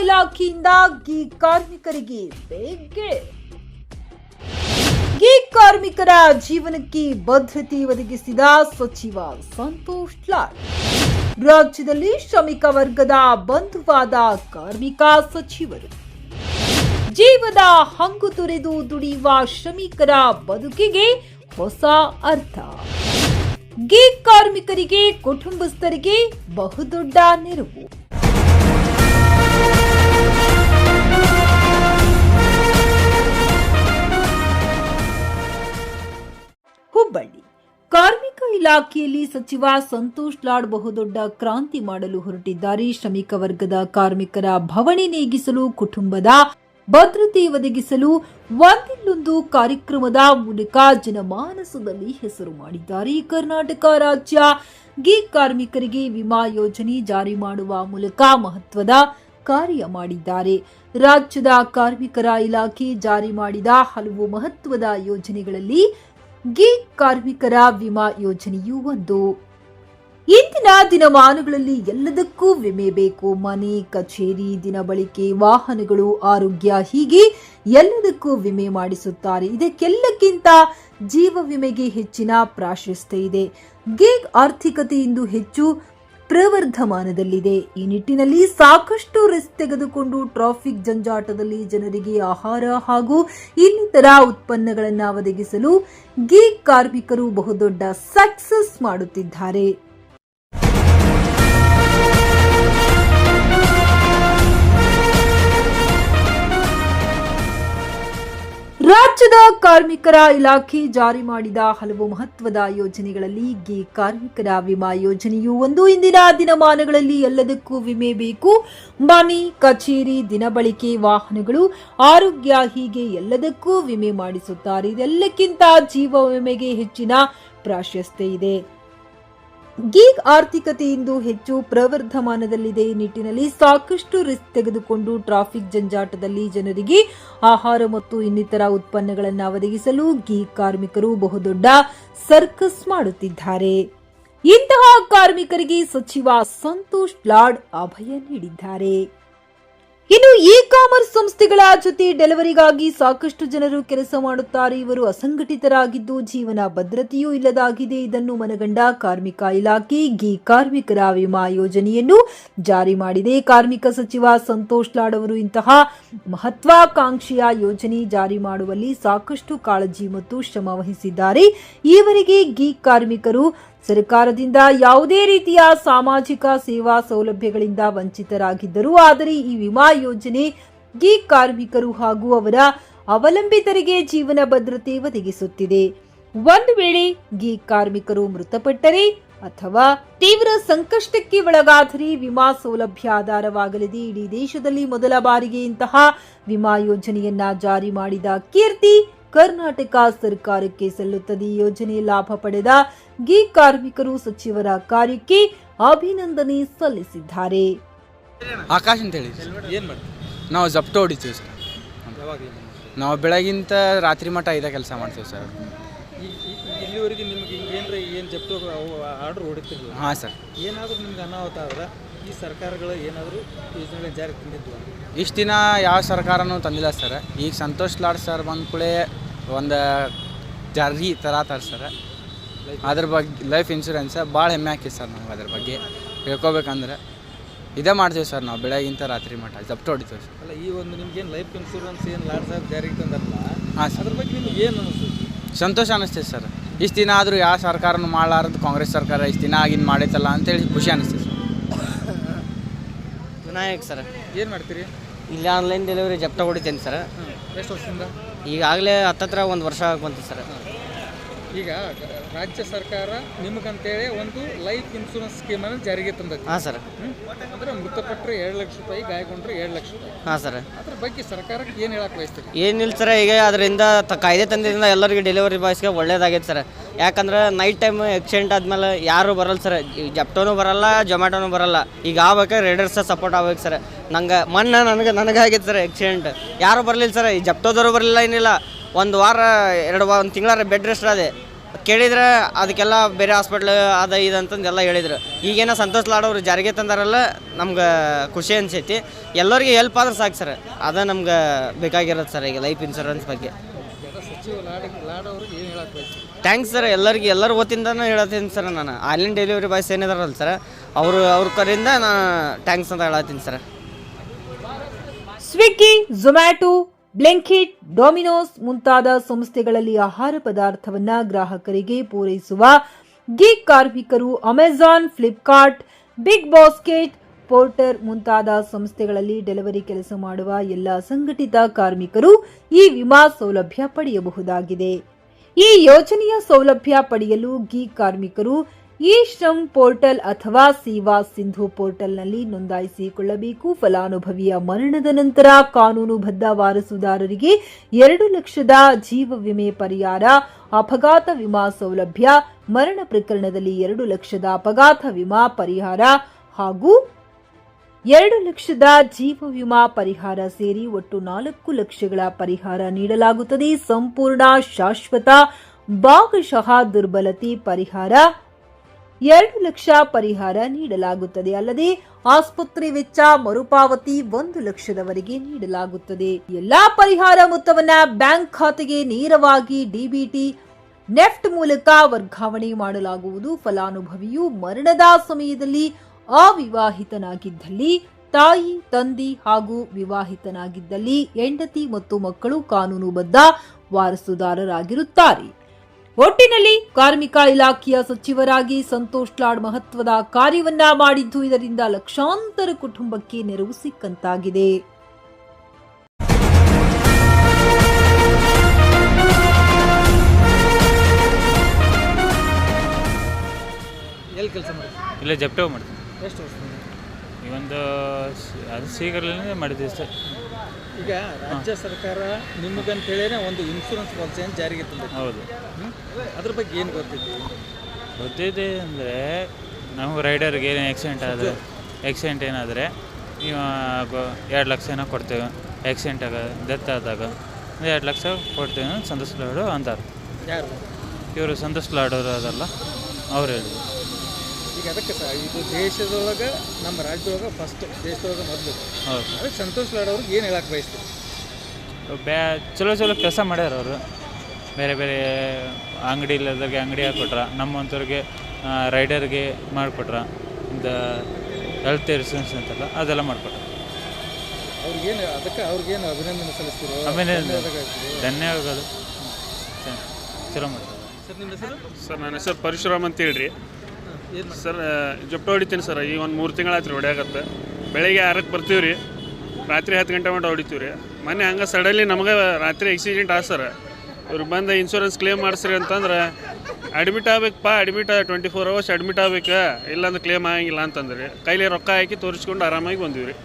ಇಲಾಖೆಯಿಂದ ಗೀ ಕಾರ್ಮಿಕರಿಗೆ ಬೇಗ್ಗೆ. ಗೀ ಕಾರ್ಮಿಕರ ಜೀವನಕ್ಕೆ ಭದ್ರತೆ ಒದಗಿಸಿದ ಸಚಿವ ಸಂತೋಷ್ ಲಾಡ್ ರಾಜ್ಯದಲ್ಲಿ ಶ್ರಮಿಕ ವರ್ಗದ ಬಂಧುವಾದ ಕಾರ್ಮಿಕ ಸಚಿವರು. ಜೀವದ ಹಂಗು ತೊರೆದು ದುಡಿಯುವ ಶ್ರಮಿಕರ ಬದುಕಿಗೆ ಹೊಸ ಅರ್ಥ. ಗೀ ಕಾರ್ಮಿಕರಿಗೆ ಕುಟುಂಬಸ್ಥರಿಗೆ ಬಹುದೊಡ್ಡ ನೆರವು. ಹುಬ್ಬಳ್ಳಿ. ಕಾರ್ಮಿಕ ಇಲಾಖೆಯಲ್ಲಿ ಸಚಿವ ಸಂತೋಷ್ ಲಾಡ್ ಬಹುದೊಡ್ಡ ಕ್ರಾಂತಿ ಮಾಡಲು ಹೊರಟಿದ್ದಾರೆ. ಶ್ರಮಿಕ ವರ್ಗದ ಕಾರ್ಮಿಕರ ಭವಣಿ ನೀಗಿಸಲು, ಕುಟುಂಬದ ಭದ್ರತೆ ಒದಗಿಸಲು ಒಂದಿಲ್ಲೊಂದು ಕಾರ್ಯಕ್ರಮದ ಮೂಲಕ ಜನಮಾನಸದಲ್ಲಿ ಹೆಸರು ಮಾಡಿದ್ದಾರೆ. ಕರ್ನಾಟಕ ರಾಜ್ಯ ಗಿ ಕಾರ್ಮಿಕರಿಗೆ ವಿಮಾ ಯೋಜನೆ ಜಾರಿ ಮಾಡುವ ಮೂಲಕ ಮಹತ್ವದ ಕಾರ್ಯ ಮಾಡಿದ್ದಾರೆ. ರಾಜ್ಯದ ಕಾರ್ಮಿಕರ ಇಲಾಖೆ ಜಾರಿ ಮಾಡಿದ ಹಲವು ಮಹತ್ವದ ಯೋಜನೆಗಳಲ್ಲಿ ಗಿ ಕಾರ್ಮಿಕರ ವಿಮಾ ಯೋಜನೆಯು ಒಂದು. ಇಂದಿನ ದಿನಮಾನಗಳಲ್ಲಿ ಎಲ್ಲದಕ್ಕೂ ವಿಮೆ ಬೇಕು. ಮನೆ, ಕಚೇರಿ ದಿನಬಳಿಕೆ ವಾಹನಗಳು, ಆರೋಗ್ಯ ಹೀಗೆ ಎಲ್ಲದಕ್ಕೂ ವಿಮೆ ಮಾಡಿಸುತ್ತಾರೆ. ಇದಕ್ಕೆಲ್ಲಕ್ಕಿಂತ ಜೀವ ವಿಮೆಗೆ ಹೆಚ್ಚಿನ ಪ್ರಾಶಸ್ತ್ಯ ಇದೆ. ಗಿಗ್ ಆರ್ಥಿಕತೆ ಇಂದು ಹೆಚ್ಚು ಪ್ರವರ್ಧಮಾನದಲ್ಲಿದೆ. ಈ ನಿಟ್ಟಿನಲ್ಲಿ ಸಾಕಷ್ಟು ರಿಸ್ಕ್ ತೆಗೆದುಕೊಂಡು ಟ್ರಾಫಿಕ್ ಜಂಜಾಟದಲ್ಲಿ ಜನರಿಗೆ ಆಹಾರ ಹಾಗೂ ಇನ್ನಿತರ ಉತ್ಪನ್ನಗಳನ್ನು ಒದಗಿಸಲು ಗೀಗ್ ಕಾರ್ಮಿಕರು ಬಹುದೊಡ್ಡ ಸಕ್ಸಸ್ ಮಾಡುತ್ತಿದ್ದಾರೆ. ರಾಜ್ಯದ ಕಾರ್ಮಿಕರ ಇಲಾಖೆ ಜಾರಿ ಮಾಡಿದ ಹಲವು ಮಹತ್ವದ ಯೋಜನೆಗಳಲ್ಲಿ ಗಿ ಕಾರ್ಮಿಕರ ವಿಮಾ ಯೋಜನೆಯು ಒಂದು ಇಂದಿನ ದಿನಮಾನಗಳಲ್ಲಿ ಎಲ್ಲದಕ್ಕೂ ವಿಮೆ ಬೇಕು. ಮನೆ, ಕಚೇರಿ ದಿನಬಳಿಕೆ ವಾಹನಗಳು ಆರೋಗ್ಯ ಹೀಗೆ ಎಲ್ಲದಕ್ಕೂ ವಿಮೆ ಮಾಡಿಸುತ್ತಾರೆ. ಇದೆಲ್ಲಕ್ಕಿಂತ ಜೀವ ವಿಮೆಗೆ ಹೆಚ್ಚಿನ ಪ್ರಾಶಸ್ತ್ಯ ಇದೆ. ಗೀಗ್ ಆರ್ಥಿಕತೆ ಇಂದು ಹೆಚ್ಚು ಪ್ರವರ್ಧಮಾನದಲ್ಲಿದೆ ಈ ನಿಟ್ಟಿನಲ್ಲಿ ಸಾಕಷ್ಟು ರಿಸ್ಕ್ ತೆಗೆದುಕೊಂಡು ಟ್ರಾಫಿಕ್ ಜಂಜಾಟದಲ್ಲಿ ಜನರಿಗೆ ಆಹಾರ ಮತ್ತು ಇನ್ನಿತರ ಉತ್ಪನ್ನಗಳನ್ನು ಒದಗಿಸಲು ಗೀಗ್ ಕಾರ್ಮಿಕರು ಬಹುದೊಡ್ಡ ಸರ್ಕಸ್ ಮಾಡುತ್ತಿದ್ದಾರೆ. ಇಂತಹ ಕಾರ್ಮಿಕರಿಗೆ ಸಚಿವ ಸಂತೋಷ್ ಲಾಡ್ ಅಭಯ ನೀಡಿದ್ದಾರೆ. ಇನ್ನು ಇ ಕಾಮರ್ಸ್ ಸಂಸ್ಥೆಗಳ ಜೊತೆ ಡೆಲಿವರಿಗಾಗಿ ಸಾಕಷ್ಟು ಜನರು ಕೆಲಸ ಮಾಡುತ್ತಾರೆ. ಇವರು ಅಸಂಘಟಿತರಾಗಿದ್ದು ಜೀವನ ಭದ್ರತೆಯೂ ಇಲ್ಲದಾಗಿದೆ. ಇದನ್ನು ಮನಗಂಡ ಕಾರ್ಮಿಕ ಇಲಾಖೆ ಗಿ ಕಾರ್ಮಿಕರ ವಿಮಾ ಯೋಜನೆಯನ್ನು ಜಾರಿ ಮಾಡಿದೆ. ಕಾರ್ಮಿಕ ಸಚಿವ ಸಂತೋಷ್ ಲಾಡ್ ಅವರು ಇಂತಹ ಮಹತ್ವಾಕಾಂಕ್ಷೆಯ ಯೋಜನೆ ಜಾರಿ ಮಾಡುವಲ್ಲಿ ಸಾಕಷ್ಟು ಕಾಳಜಿ ಮತ್ತು ಶ್ರಮ ವಹಿಸಿದ್ದಾರೆ. ಈವರೆಗೆ ಗಿ ಕಾರ್ಮಿಕರು ಸರ್ಕಾರದಿಂದ ಯಾವುದೇ ರೀತಿಯ ಸಾಮಾಜಿಕ ಸೇವಾ ಸೌಲಭ್ಯಗಳಿಂದ ವಂಚಿತರಾಗಿದ್ದರು ಆದರೆ ಈ ವಿಮಾ ಯೋಜನೆ ಗಿ ಕಾರ್ಮಿಕರು ಹಾಗೂ ಅವರ ಅವಲಂಬಿತರಿಗೆ ಜೀವನ ಭದ್ರತೆ ಒದಗಿಸುತ್ತಿದೆ. ಒಂದು ವೇಳೆ ಗಿ ಕಾರ್ಮಿಕರು ಮೃತಪಟ್ಟರೆ ಅಥವಾ ತೀವ್ರ ಸಂಕಷ್ಟಕ್ಕೆ ಒಳಗಾದರೆ ವಿಮಾ ಸೌಲಭ್ಯ ಆಧಾರವಾಗಲಿದೆ. ಇಡೀ ದೇಶದಲ್ಲಿ ಮೊದಲ ಬಾರಿಗೆ ಇಂತಹ ವಿಮಾ ಯೋಜನೆಯನ್ನ ಜಾರಿ ಮಾಡಿದ ಕೀರ್ತಿ ಕರ್ನಾಟಕ ಸರ್ಕಾರಕ್ಕೆ ಸಲ್ಲುತ್ತದೆ ಈ ಯೋಜನೆ ಲಾಭ ಪಡೆದ ಗಿ ಕಾರ್ಮಿಕರು ಸಚಿವರ ಕಾರ್ಯಕ್ಕೆ ಅಭಿನಂದನೆ ಸಲ್ಲಿಸಿದ್ದಾರೆ. ಆಕಾಶ್ ಅಂತ ಹೇಳಿ ಏನು ಮಾಡ್ತೀವಿ ನಾವು ಜಪ್ಟೋ ಹೊಡಿತೀವಿ ಸರ್. ನಾವು ಬೆಳಗಿಂತ ರಾತ್ರಿ ಮಟ್ಟ ಇದೇ ಕೆಲಸ ಮಾಡ್ತೀವಿ ಸರ್. ಇಲ್ಲಿವರೆಗೆ ನಿಮ್ಗೆ ಹಿಂಗೇನ್ರ ಏನು ಜಪ್ಟು ಆರ್ಡ್ರ್ ಹೊಡಿತಿರ್ಲಿಲ್ಲ? ಹಾಂ ಸರ್. ಏನಾದರೂ ನಿಮ್ಗೆ ಅನಾಹುತ ಆದ್ರೆ ಈ ಸರ್ಕಾರಗಳು ಏನಾದರೂ ಯೋಜನೆಗಳ ಜಾರಿಗೆ ತಂದಿದ್ವು? ಇಷ್ಟು ದಿನ ಯಾವ ಸರ್ಕಾರನೂ ತಂದಿಲ್ಲ ಸರ್. ಈಗ ಸಂತೋಷ್ ಲಾಡ್ ಸರ್ ಬಂದ ಕೂಡಲೇ ಒಂದು ಜಾರಿ ಥರ ಸರ್ ಅದ್ರ ಬಗ್ಗೆ ಲೈಫ್ ಇನ್ಶೂರೆನ್ಸ್ ಭಾಳ ಹೆಮ್ಮೆ ಹಾಕಿ ಸರ್ ನಮ್ಗೆ ಅದ್ರ ಬಗ್ಗೆ. ಹೇಳ್ಕೊಬೇಕಂದ್ರೆ ಇದೇ ಮಾಡ್ತೀವಿ ಸರ್ ನಾವು ಬೆಳಗಿಂತ ರಾತ್ರಿ ಮಠ ಜಪ್ಟು ಹೊಡಿತೀವಿ ಸರ್. ಅಲ್ಲ ಈ ಒಂದು ನಿಮ್ಗೇನು ಲೈಫ್ ಇನ್ಶೂರೆನ್ಸ್ ಏನು ಲಾಡ್ ಸರ್ ಜಾರಿಗೆ ತಂದಲ್ಲ ಹಾಂ ಸರ್. ಅದ್ರ ಬಗ್ಗೆ ನಿಮ್ಗೆ ಏನು ಅನಿಸ್ತದೆ ಸಂತೋಷ ಅನ್ನಿಸ್ತೈತೆ ಸರ್. ಇಷ್ಟು ದಿನ ಆದರೂ ಯಾವ ಸರ್ಕಾರನೂ ಮಾಡಲಾರದು ಕಾಂಗ್ರೆಸ್ ಸರ್ಕಾರ ಇಷ್ಟು ದಿನ ಆಗಿನ ಮಾಡೈತಲ್ಲ ಅಂತೇಳಿ ಖುಷಿ ಅನ್ನಿಸ್ತೈತೆ ಸರ್. ವಿನಾಯಕ್ ಸರ್. ಏನು ಮಾಡ್ತೀರಿ? ಇಲ್ಲಿ ಆನ್ಲೈನ್ ಡೆಲಿವರಿ ಜಪ್ಟ ಹೊಡಿತೇನೆ ಸರ್. ಎಷ್ಟು ವರ್ಷದಿಂದ? ಈಗಾಗಲೇ ಹತ್ತತ್ರ ಒಂದು ವರ್ಷ ಬಂತು ಸರ್. ಈಗ ರಾಜ್ಯ ಸರ್ಕಾರ ನಿಮಗಂತೇಳಿ ಒಂದು ಲೈಫ್ ಇನ್ಶೂರೆನ್ಸ್ ಸ್ಕೀಮನ್ನು ಜಾರಿಗೆ ತಂದೈತಿ. ಹಾಂ ಸರ್? ಅಂದ್ರೆ ಮೃತಪಟ್ಟರೆ ಎರಡು ಲಕ್ಷ ರೂಪಾಯಿ ಗಾಯಗೊಂಡ್ರೆ ಎರಡು ಲಕ್ಷ ರೂಪಾಯಿ. ಹಾಂ ಸರ್. ಅದ್ರ ಬಗ್ಗೆ ಸರ್ಕಾರಕ್ಕೆ ಏನು ಹೇಳಕ್ ಬಯಸ್ತೀರಿ? ಏನಿಲ್ಲ ಸರ್ ಈಗ ಅದರಿಂದ ತ ಕಾಯ್ದೆ ತಂದಿದ್ದರಿಂದ ಎಲ್ಲರಿಗೂ ಡೆಲಿವರಿ ಬಾಯ್ಸ್ಗೆ ಒಳ್ಳೇದಾಗೈತೆ ಸರ್. ಯಾಕಂದ್ರೆ ನೈಟ್ ಟೈಮ್ ಆಕ್ಸಿಡೆಂಟ್ ಆದ್ಮೇಲೆ ಯಾರು ಬರಲ್ಲ ಸರ್. ಜಪ್ಟೋನು ಬರಲ್ಲ ಜೊಮ್ಯಾಟೋನು ಬರಲ್ಲ. ಈಗ ಆಗ್ಬೇಕಾದ್ರೆ ರೇಡರ್ಸ್ ಸಪೋರ್ಟ್ ಆಗ್ಬೇಕು ಸರ್. ನಂಗೆ ಮೊನ್ನೆ ನನಗೆ ನನಗೆ ಆಗೈತೆ ಸರ್ ಆಕ್ಸಿಡೆಂಟ್ ಯಾರು ಬರಲಿಲ್ಲ ಸರ್. ಈ ಜಪ್ಟೋದವರು ಬರಲಿಲ್ಲ ಏನಿಲ್ಲ. ಒಂದು ವಾರ ಎರಡು ವಾರ ಒಂದು ತಿಂಗಳ ಬೆಡ್ ರೆಸ್ಟ್ ಅದೇ ಕೇಳಿದ್ರೆ ಅದಕ್ಕೆಲ್ಲ ಬೇರೆ ಹಾಸ್ಪಿಟ್ಲ್ ಅದ ಇದು ಅಂತಂದೆಲ್ಲ ಹೇಳಿದ್ರು. ಈಗೇನೋ ಸಂತೋಷ್ ಲಾಡ್ ಅವರು ಜಾರಿಗೆ ತಂದಾರಲ್ಲ, ನಮ್ಗೆ ಖುಷಿ ಅನಿಸೈತಿ. ಎಲ್ಲರಿಗೆ ಹೆಲ್ಪ್ ಆದ್ರೆ ಸಾಕು ಸರ್ ಅದ ನಮ್ಗೆ ಬೇಕಾಗಿರೋದು ಸರ್ ಈಗ ಲೈಫ್ ಇನ್ಶೂರೆನ್ಸ್ ಬಗ್ಗೆ. ಥ್ಯಾಂಕ್ಸ್ ಸರ್ ಎಲ್ಲರಿಗೆ, ಎಲ್ಲರ ಓದಿಂದನೂ ಹೇಳತ್ತೀನಿ ಸರ್ ನಾನು. ಆನ್ಲೈನ್ ಡೆಲಿವರಿ ಬಾಯ್ಸ್ ಏನಿದಾರಲ್ಲ ಸರ್ ಅವರು, ಅವ್ರ ಕಡೆಯಿಂದ ನಾನು ಥ್ಯಾಂಕ್ಸ್ ಅಂತ ಹೇಳತ್ತೀನಿ ಸರ್ ಸ್ವಿಗ್ಗಿ ಝೊಮ್ಯಾಟೊ ಬ್ಲಿಂಕಿಟ್, ಡೊಮಿನೋಸ್ ಮುಂತಾದ ಸಂಸ್ಥೆಗಳಲ್ಲಿ ಆಹಾರ ಪದಾರ್ಥವನ್ನ ಗ್ರಾಹಕರಿಗೆ ಪೂರೈಸುವ ಗೀಗ್ ಕಾರ್ಮಿಕರು Amazon, Flipkart, big basket, porter ಮುಂತಾದ ಸಂಸ್ಥೆಗಳಲ್ಲಿ ಡೆಲಿವರಿ ಕೆಲಸ ಮಾಡುವ ಎಲ್ಲ ಸಂಘಟಿತ ಕಾರ್ಮಿಕರು ಈ ವಿಮಾ ಸೌಲಭ್ಯ ಪಡೆಯಬಹುದಾಗಿದೆ. ಈ ಯೋಜನೆಯ ಸೌಲಭ್ಯ ಪಡೆಯಲು ಗಿ ಕಾರ್ಮಿಕರು ಇ ಶ್ರಮ್ ಪೋರ್ಟಲ್ ಅಥವಾ ಸೇವಾ ಸಿಂಧು ಪೋರ್ಟಲ್ನಲ್ಲಿ ನೋಂದಾಯಿಸಿಕೊಳ್ಳಬೇಕು. ಫಲಾನುಭವಿಯ ಮರಣದ ನಂತರ ಕಾನೂನುಬದ್ಧ ವಾರಸುದಾರರಿಗೆ ಎರಡು ಲಕ್ಷದ ಜೀವ ವಿಮೆ ಪರಿಹಾರ, ಅಪಘಾತ ವಿಮಾ ಸೌಲಭ್ಯ, ಮರಣ ಪ್ರಕರಣದಲ್ಲಿ ಎರಡು ಲಕ್ಷದ ಅಪಘಾತ ವಿಮಾ ಪರಿಹಾರ ಹಾಗೂ ಎರಡು ಲಕ್ಷದ ಜೀವ ವಿಮಾ ಪರಿಹಾರ ಸೇರಿ ಒಟ್ಟು ನಾಲ್ಕು ಲಕ್ಷಗಳ ಪರಿಹಾರ ನೀಡಲಾಗುತ್ತದೆ. ಸಂಪೂರ್ಣ ಶಾಶ್ವತ, ಭಾಗಶಃ ದುರ್ಬಲತೆ ಪರಿಹಾರ ಎರಡು ಲಕ್ಷ ಪರಿಹಾರ ನೀಡಲಾಗುತ್ತದೆ. ಅಲ್ಲದೆ ಆಸ್ಪತ್ರೆ ವೆಚ್ಚ ಮರುಪಾವತಿ ಒಂದು ಲಕ್ಷದವರೆಗೆ ನೀಡಲಾಗುತ್ತದೆ. ಎಲ್ಲಾ ಪರಿಹಾರ ಮೊತ್ತವನ್ನ ಬ್ಯಾಂಕ್ ಖಾತೆಗೆ ನೇರವಾಗಿ ಡಿಬಿಟಿ ನೆಫ್ಟ್ ಮೂಲಕ ವರ್ಗಾವಣೆ ಮಾಡಲಾಗುವುದು. ಫಲಾನುಭವಿಯು ಮರಣದ ಸಮಯದಲ್ಲಿ ಅವಿವಾಹಿತನಾಗಿದ್ದಲ್ಲಿ, ತಾಯಿ, ತಂದೆ ಹಾಗೂ ವಿವಾಹಿತನಾಗಿದ್ದಲ್ಲಿ ಹೆಂಡತಿ ಮತ್ತು ಮಕ್ಕಳು ಕಾನೂನುಬದ್ಧ ವಾರಸುದಾರರಾಗಿರುತ್ತಾರೆ. ಒಟ್ಟಿನಲ್ಲಿ ಕಾರ್ಮಿಕ ಇಲಾಖೆಯ ಸಚಿವರಾಗಿ ಸಂತೋಷ್ ಲಾಡ್ ಮಹತ್ವದ ಕಾರ್ಯವನ್ನ ಮಾಡಿದ್ದು ಇದರಿಂದ ಲಕ್ಷಾಂತರ ಕುಟುಂಬಕ್ಕೆ ನೆರವು ಸಿಕ್ಕಂತಾಗಿದೆ. ಎಲ್ಲಿ ಕೆಲಸ ಮಾಡಿ ಇಲ್ಲೇ ಜಪ್ಟೋ ಮಾಡ್ತೀನಿ. ಎಷ್ಟು ವರ್ಷ ಈ ಒಂದು ಅದು ಸೀಗರ್ಲಿಂದ ಮಾಡಿದ್ದೀವಿ ಸರ್ ಈಗ ರಾಜ್ಯ ಸರ್ಕಾರ ನಿಮಗಂತೇಳಿನೇ ಒಂದು ಇನ್ಶೂರೆನ್ಸ್ ಪಾಲಿಸಿಯನ್ನು ಜಾರಿಗೆ ತಂದಿದೆ. ಹೌದು? ಅದ್ರ ಬಗ್ಗೆ ಏನು ಗೊತ್ತಿದೆ? ಗೊತ್ತಿದೆ ಅಂದರೆ ನಾವು ರೈಡರ್ಗೆ ಏನು ಆಕ್ಸಿಡೆಂಟ್ ಆದರೆ ಆಕ್ಸಿಡೆಂಟ್ ಏನಾದರೆ ನೀವು ಎರಡು ಲಕ್ಷ ಏನೋ ಕೊಡ್ತೇವೆ. ಆಕ್ಸಿಡೆಂಟ್ ಆಗ ಡೆತ್ ಆದಾಗ ಎರಡು ಲಕ್ಷ ಕೊಡ್ತೇವೆ ಸಂತೋಷ್ ಲಾಡು ಅಂತಾರೆ. ಯಾರು? ಇವರು ಸಂತೋಷ್ ಲಾಡೋರು ಅದಲ್ಲ ಅವ್ರು ಹೇಳಿದ್ರು. ಈಗ ಅದಕ್ಕೆ ಸರ್ ಇದು ದೇಶದೊಳಗೆ ನಮ್ಮ ರಾಜ್ಯದೊಳಗೆ ಫಸ್ಟ್ ದೇಶದೊಳಗೆ ಮೊದಲು. ಹೌದು. ಅದಕ್ಕೆ ಸಂತೋಷ್ ಲಾಡ್ ಅವ್ರಿಗೆ ಏನು ಹೇಳಕ್ಕೆ ಬಯಸ್ತೀವಿ ಬ್ಯಾ ಚಲೋ ಚಲೋ ಕೆಲಸ ಮಾಡ್ಯಾರ ಅವರು. ಬೇರೆ ಬೇರೆ ಅಂಗಡಿ ಇಲ್ಲದ್ರಿಗೆ ಅಂಗಡಿ ಹಾಕ್ಕೊಟ್ರ ನಮ್ಮಂಥವ್ರಿಗೆ ರೈಡರ್ಗೆ ಮಾಡಿಕೊಟ್ರ ಇಂದ ಹೆಲ್ತ್ ಇನ್ಸೂರೆನ್ಸ್ ಅಂತಲ್ಲ ಅದೆಲ್ಲ ಮಾಡಿಕೊಟ್ರ. ಅವ್ರಿಗೇನು ಅದಕ್ಕೆ ಅವ್ರಿಗೇನು ಅಭಿನಂದನೆ ಸಲ್ಲಿಸ್ತೀರೋ? ಅಭಿನಂದನೆ. ಧನ್ಯವಾದಗಳು ಚಲೋ ಮಾಡಿ ಸರ್ ನಿಮ್ಮ ಸರ್ ನನ್ನ ಹೆಸರು ಪರಶುರಾಮ್ ಅಂತ ಹೇಳ್ರಿ. ಸರ್ ಜಪ್ಪೆ ಹೊಡಿತೀನಿ ಸರ್. ಈಗ ಒಂದು ಮೂರು ತಿಂಗಳಾಯ್ತು ರೀ ಹೊಡ್ಯಾಕತ್ತೆ ಬೆಳಿಗ್ಗೆ ಆರಕ್ಕೆ ಬರ್ತೀವಿ ರೀ. ರಾತ್ರಿ ಹತ್ತು ಗಂಟೆ ಮಟ್ಟ ಹೊಡಿತೀವಿ ರೀ. ಮೊನ್ನೆ ಹಂಗೆ ಸಡನ್ಲಿ ನಮಗೆ ರಾತ್ರಿ ಆಕ್ಸಿಡೆಂಟ್ ಆ ಸರ್. ಇವ್ರಿಗೆ ಬಂದು ಇನ್ಶೂರೆನ್ಸ್ ಕ್ಲೇಮ್ ಮಾಡಿಸ್ರಿ ಅಂತಂದ್ರೆ admit ಆಗ್ಬೇಕಪ್ಪ admit twenty four hours admit ಆಗ್ಬೇಕು. ಇಲ್ಲಾಂದ್ರೆ ಕ್ಲೇಮ್ ಆಗಂಗಿಲ್ಲ ಅಂತಂದ್ರಿ. ಕೈಲಿ ರೊಕ್ಕ ಹಾಕಿ ತೋರಿಸ್ಕೊಂಡು ಆರಾಮಾಗಿ ಬಂದೀವಿ ರೀ.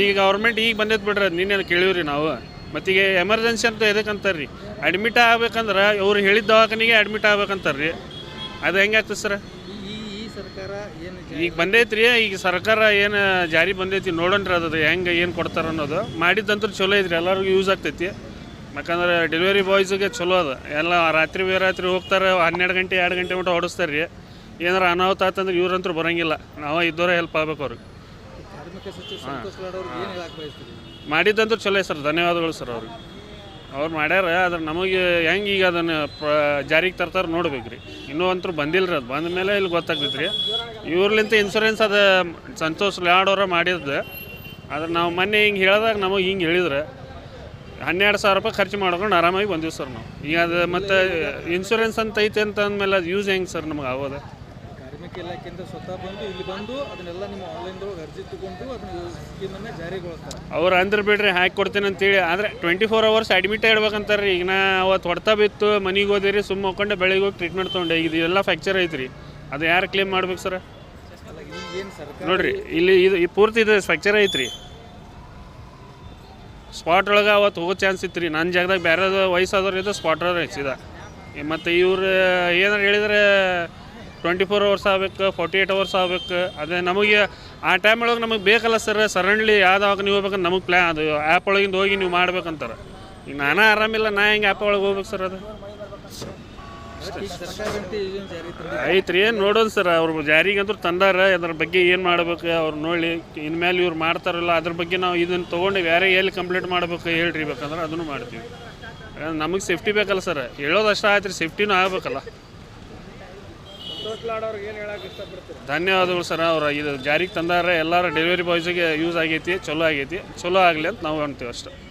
ಈಗ ಗೌರ್ಮೆಂಟ್ ಈಗ ಬಂದೈತೆ ಬಿಡ್ರಿ, ಅದು ನಿನ್ನೆ ರೀ ನಾವು. ಮತ್ತೀಗ ಎಮರ್ಜೆನ್ಸಿ ಅಂತ ಎದಕ್ಕೆ ರೀ. ಅಡ್ಮಿಟ್ ಆಗ್ಬೇಕಂದ್ರೆ ಅವ್ರು ಹೇಳಿದ ದವಾಖಾನಿಗೆ ಅಡ್ಮಿಟ್ ಆಗ್ಬೇಕಂತಾರೆ ರೀ. ಅದು ಹೆಂಗೆ ಆಗ್ತದೆ ಸರ್? ಈಗ ಬಂದೈತ್ರಿ ಈಗ ಸರ್ಕಾರ ಏನು ಜಾರಿ ಬಂದೈತಿ ನೋಡೋಣ್ರಿ ಅದು ಹೆಂಗೆ ಏನು ಕೊಡ್ತಾರ ಅನ್ನೋದು. ಮಾಡಿದ್ದಂತೂ ಚಲೋ ಐತ್ರಿ ಎಲ್ಲರಿಗೂ ಯೂಸ್ ಆಗ್ತೈತಿ. ಯಾಕಂದ್ರೆ ಡೆಲಿವರಿ ಬಾಯ್ಸಿಗೆ ಚಲೋ ಅದ. ಎಲ್ಲ ರಾತ್ರಿ ಬೇರಾತ್ರಿ ಹೋಗ್ತಾರೆ ಹನ್ನೆರಡು ಗಂಟೆ ಎರಡು ಗಂಟೆ ಮಟ್ಟ ಹೊಡಿಸ್ತಾರೆ ರೀ ಏನಾರ ಅನಾಹುತ ಆತಂದ್ರೆ ಇವ್ರಂತೂ ಬರೋಂಗಿಲ್ಲ. ನಾವು ಇದ್ದವರೇ ಹೆಲ್ಪ್ ಆಗ್ಬೇಕು ಅವ್ರಿಗೆ. ಮಾಡಿದ್ದಂತೂ ಚಲೋ ಸರ್ ಧನ್ಯವಾದಗಳು ಸರ್ ಅವ್ರಿಗೆ. ಅವ್ರು ಮಾಡ್ಯಾರ, ಆದ್ರೆ ನಮಗೆ ಹೆಂಗೆ ಈಗ ಅದನ್ನು ಪ್ರ ಜಾರಿಗೆ ತರ್ತಾರೆ ನೋಡ್ಬೇಕು ರೀ ಇನ್ನೂ ಅಂತೂ ಬಂದಿಲ್ಲ ಅದು. ಬಂದ ಮೇಲೆ ಇಲ್ಲಿ ಗೊತ್ತಾಗ್ತೈತೆ ರೀ ಇವ್ರಲಿಂತ ಇನ್ಸೂರೆನ್ಸ್ ಅದು ಸಂತೋಷ್ ಲಾಡೋರ ಮಾಡಿದ್ದು. ಆದ್ರೆ ನಾವು ಮೊನ್ನೆ ಹಿಂಗೆ ಹೇಳಿದಾಗ ನಮಗೆ ಹಿಂಗೆ ಹೇಳಿದ್ರೆ. ಹನ್ನೆರಡು ಸಾವಿರ ರೂಪಾಯಿ ಖರ್ಚು ಮಾಡ್ಕೊಂಡು ಆರಾಮಾಗಿ ಬಂದಿವಿ ಸರ್ ನಾವು. ಈಗ ಅದು ಮತ್ತು ಇನ್ಸೂರೆನ್ಸ್ ಅಂತ ಐತೆ ಅಂತ ಅಂದಮೇಲೆ ಅದು ಯೂಸ್ ಹೆಂಗೆ ಸರ್ ನಮಗೆ ಆಗೋದು? ಕಾರ್ಮಿಕ ಇಲಾಖೆಯಿಂದ ಸ್ವತಃ ಬಂದು ಇಲ್ಲಿ ಬಂದು ಅದನ್ನೆಲ್ಲ ನಿಮ್ಮ ಆನ್ಲೈನ್ದೊಳಗೆ ಅರ್ಜಿ ತಗೊಂಡು ಅದನ್ನ ಸ್ಕೀಮನ್ನು ಜಾರಿಗೊಳಿಸ್ತಾರೆ. ಅವ್ರು ಅಂದ್ರೆ ಬಿಡ್ರಿ ಹಾಕಿ ಕೊಡ್ತೀನಿ ಅಂತೇಳಿ. ಆದ್ರೆ ಟ್ವೆಂಟಿ ಫೋರ್ ಅವರ್ಸ್ ಅಡ್ಮಿಟ್ ಇಡ್ಬೇಕಂತಾರೆ ರೀ ಈಗ ನಾ ಅವತ್ತು ಹೊಡ್ತಾ ಬಿತ್ತು ಮನೆಗೆ ಹೋದಿರಿ ಸುಮ್ಮ ಹೋಗ್ಕೊಂಡು ಬೆಳಿಗ್ಗೆ ಹೋಗಿ ಟ್ರೀಟ್ಮೆಂಟ್ ತೊಗೊಂಡೆ. ಈಗ ಇದೆಲ್ಲ ಫ್ಯಾಕ್ಚರ್ ಐತ್ರಿ. ಅದು ಯಾರು ಕ್ಲೇಮ್ ಮಾಡ್ಬೇಕು ಸರ್ ನೋಡ್ರಿ ಇಲ್ಲಿ ಇದು ಈ ಪೂರ್ತಿ ಇದು ಫ್ಯಾಕ್ಚರ್ ಐತ್ರಿ. ಸ್ಪಾಟ್ ಒಳಗೆ ಅವತ್ತು ಹೋಗೋ ಚಾನ್ಸ್ ಇತ್ತು ರೀ ನನ್ನ ಜಾಗದಾಗ ಬೇರೆ ವಯಸ್ಸಾದವ್ರು ಇದು ಸ್ಪಾಟ್ ಒಳಗೆ ಹೆಚ್ಚಿದ. ಮತ್ತು ಇವ್ರು ಏನಾರು ಹೇಳಿದ್ರೆ ಟ್ವೆಂಟಿ ಫೋರ್ ಅವರ್ಸ್ ಆಗ್ಬೇಕು, ಫಾರ್ಟಿ ಏಯ್ಟ್ ಅವರ್ಸ್ ಆಗ್ಬೇಕು. ಅದೇ ನಮಗೆ ಆ ಟೈಮ್ ಒಳಗೆ ನಮಗೆ ಬೇಕಲ್ಲ ಸರ್ ಸಡನ್ಲಿ ಯಾವ್ದಾಗ ನೀವು ಹೋಗ್ಬೇಕಂತ ನಮಗೆ ಪ್ಲ್ಯಾನ್ ಅದು. ಆ್ಯಪ್ ಒಳಗಿಂದ ಹೋಗಿ ನೀವು ಮಾಡ್ಬೇಕಂತಾರೆ. ಈಗ ನಾನೇ ಆರಾಮಿಲ್ಲ, ನಾ ಹೆಂಗೆ ಆ್ಯಪ್ ಒಳಗೆ ಹೋಗ್ಬೇಕು ಸರ್ ಅದು? ಐತ್ರಿ, ಏನು ನೋಡೋಣ ಸರ್ ಅವ್ರು ಜಾರಿಗಂತೂ ತಂದಾರ, ಅದ್ರ ಬಗ್ಗೆ ಏನು ಮಾಡ್ಬೇಕು, ಅವ್ರು ನೋಡಿ, ಇನ್ಮೇಲೆ ಇವ್ರು ಮಾಡ್ತಾರಲ್ಲ, ಅದ್ರ ಬಗ್ಗೆ ನಾವು ಇದನ್ನು ತೊಗೊಂಡು ಬೇರೆ ಎಲ್ಲಿ ಕಂಪ್ಲೀಟ್ ಮಾಡ್ಬೇಕು ಹೇಳ್ರಿ, ಬೇಕಂದ್ರೆ ಅದನ್ನು ಮಾಡ್ತೀವಿ. ನಮಗೆ ಸೇಫ್ಟಿ ಬೇಕಲ್ಲ ಸರ್ ಹೇಳೋದು ಅಷ್ಟೇ ಆಯ್ತು ರೀ ಸೇಫ್ಟಿನೂ ಆಗ್ಬೇಕಲ್ಲ ಸಂತೋಷ್ ಲಾಡ್ ಅವ್ರಿಗೆ ಏನು ಹೇಳಕ್ಕೆ ಇಷ್ಟಪಡ್ತೀರಿ ಧನ್ಯವಾದಗಳು ಸರ್, ಅವ್ರು ಇದು ಜಾರಿಗೆ ತಂದಾರೆ ಎಲ್ಲರ ಡೆಲಿವರಿ ಬಾಯ್ಸಿಗೆ ಯೂಸ್ ಆಗೈತಿ, ಚಲೋ ಆಗೈತಿ. ಚಲೋ ಆಗಲಿ ಅಂತ ನಾವು ಅಂತೀವಿ ಅಷ್ಟೇ.